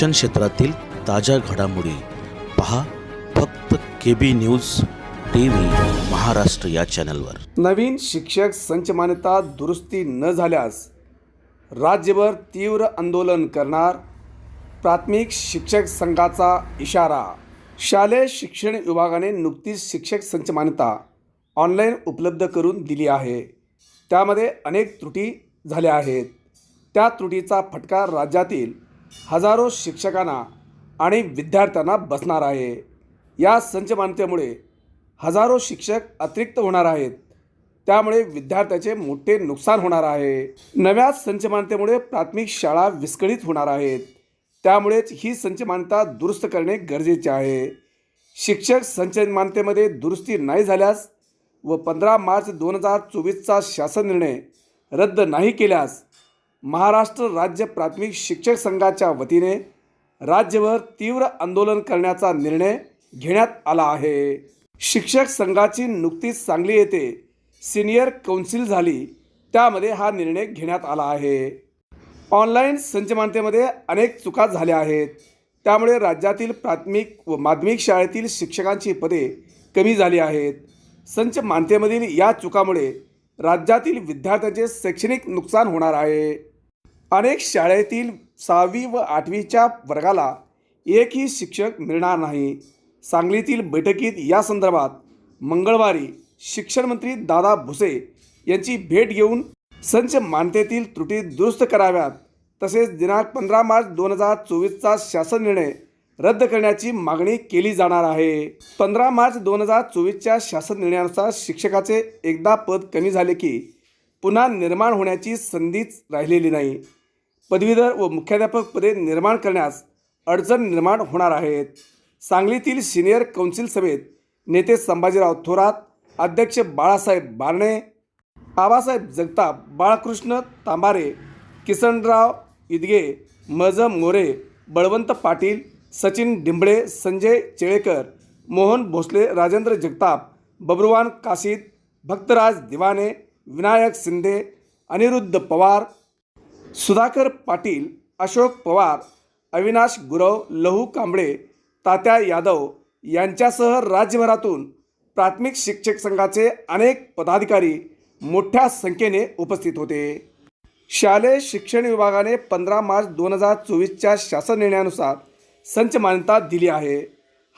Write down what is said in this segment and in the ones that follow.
शिक्षण क्षेत्रातील ताज्या घडामोडी पहा फक्त K B news T V Maharashtra या चॅनलवर. नवीन शिक्षक संच मान्यता दुरुस्ती न झाल्यास राज्यभर तीव्र आंदोलन करणार प्राथमिक शिक्षक संघाचा इशारा. शालेय शिक्षण विभागाने नुकतीच शिक्षक संच मान्यता ऑनलाईन उपलब्ध करून दिली आहे. त्यामध्ये अनेक त्रुटी झाल्या आहेत. त्या त्रुटीचा फटका राज्यातील हजारो शिक्षकांना आणि विद्यार्थ्यांना बसणार आहे. या संचमानतेमुळे हजारो शिक्षक अतिरिक्त होणार आहेत. त्यामुळे विद्यार्थ्याचे मोठे नुकसान होणार आहे. नव्या संचमानतेमुळे प्राथमिक शाळा विस्कळीत होणार आहेत. त्यामुळेच ही संचमानता दुरुस्त करणे गरजेचे आहे. शिक्षक संचमानतेमध्ये दुरुस्ती नाही झाल्यास व पंधरा मार्च दोन हजार चोवीसचा शासन निर्णय रद्द नाही केल्यास महाराष्ट्र राज्य प्राथमिक शिक्षक संघाच्या वतीने राज्यभर तीव्र आंदोलन करण्याचा निर्णय घेण्यात आला आहे. शिक्षक संघाची नुकतीच सांगली येथे सिनियर कौन्सिल झाली. त्यामध्ये हा निर्णय घेण्यात आला आहे. ऑनलाईन संचमानतेमध्ये अनेक चुका झाल्या आहेत. त्यामुळे राज्यातील प्राथमिक व माध्यमिक शाळेतील शिक्षकांची पदे कमी झाली आहेत. संच मानतेमधील या चुकामुळे राज्यातील विद्यार्थ्यांचे शैक्षणिक नुकसान होणार आहे. अनेक शाळेतील सहावी व आठवीच्या वर्गाला एकही शिक्षक मिळणार नाही. सांगलीतील बैठकीत या संदर्भात मंगळवारी शिक्षणमंत्री दादा भुसे यांची भेट घेऊन संच मान्यतेतील त्रुटी दुरुस्त कराव्यात तसेच दिनांक पंधरा मार्च दोन हजार चोवीसचा शासन निर्णय रद्द करण्याची मागणी केली जाणार आहे. पंधरा मार्च दोन हजार चोवीसच्या शासन निर्णयानुसार शिक्षकाचे एकदा पद कमी झाले की पुन्हा निर्माण होण्याची संधीच राहिलेली नाही. पदवीधर व मुख्याध्यापक पदे निर्माण करण्यास अडचण निर्माण होणार आहेत. सांगलीतील सिनियर कौन्सिल सभेत नेते संभाजीराव थोरात अध्यक्ष बाळासाहेब बारणे आबासाहेब जगताप बाळकृष्ण तांबारे किसनराव इदगे मजम मोरे बळवंत पाटील सचिन डिंबळे संजय चेळेकर मोहन भोसले राजेंद्र जगताप बब्रुवान काशीद भक्तराज दिवाने विनायक शिंदे अनिरुद्ध पवार सुधाकर पाटील अशोक पवार अविनाश गुरव लहू कांबळे तात्या यादव यांच्यासह राज्यभरातून प्राथमिक शिक्षक संघाचे अनेक पदाधिकारी मोठ्या संख्येने उपस्थित होते. शालेय शिक्षण विभागाने पंधरा मार्च दोन हजार चोवीसच्या शासन निर्णयानुसार संच मान्यता दिली आहे.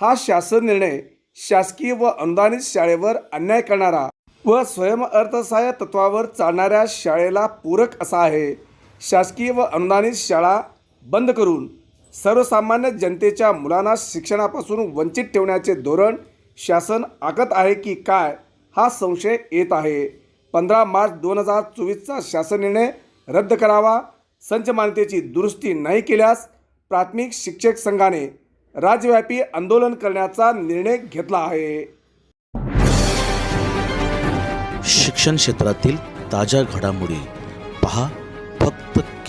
हा शासन निर्णय शासकीय व अनुदानित शाळेवर अन्याय करणारा व स्वयंअर्थसहाय्य तत्वावर चालणाऱ्या शाळेला पूरक असा आहे. शासकीय व अनुदानित शाळा बंद करून सर्वसामान्य जनतेच्या मुलांना शिक्षणापासून वंचित ठेवण्याचे धोरण शासन आखत आहे की काय हा संशय येत आहे. पंधरा मार्च दोन हजार चोवीसचा शासन निर्णय रद्द करावा. संच मान्यतेची दुरुस्ती नाही केल्यास प्राथमिक शिक्षक संघाने राज्यव्यापी आंदोलन करण्याचा निर्णय घेतला आहे. शिक्षण क्षेत्रातील ताज्या घडामोडी पहा.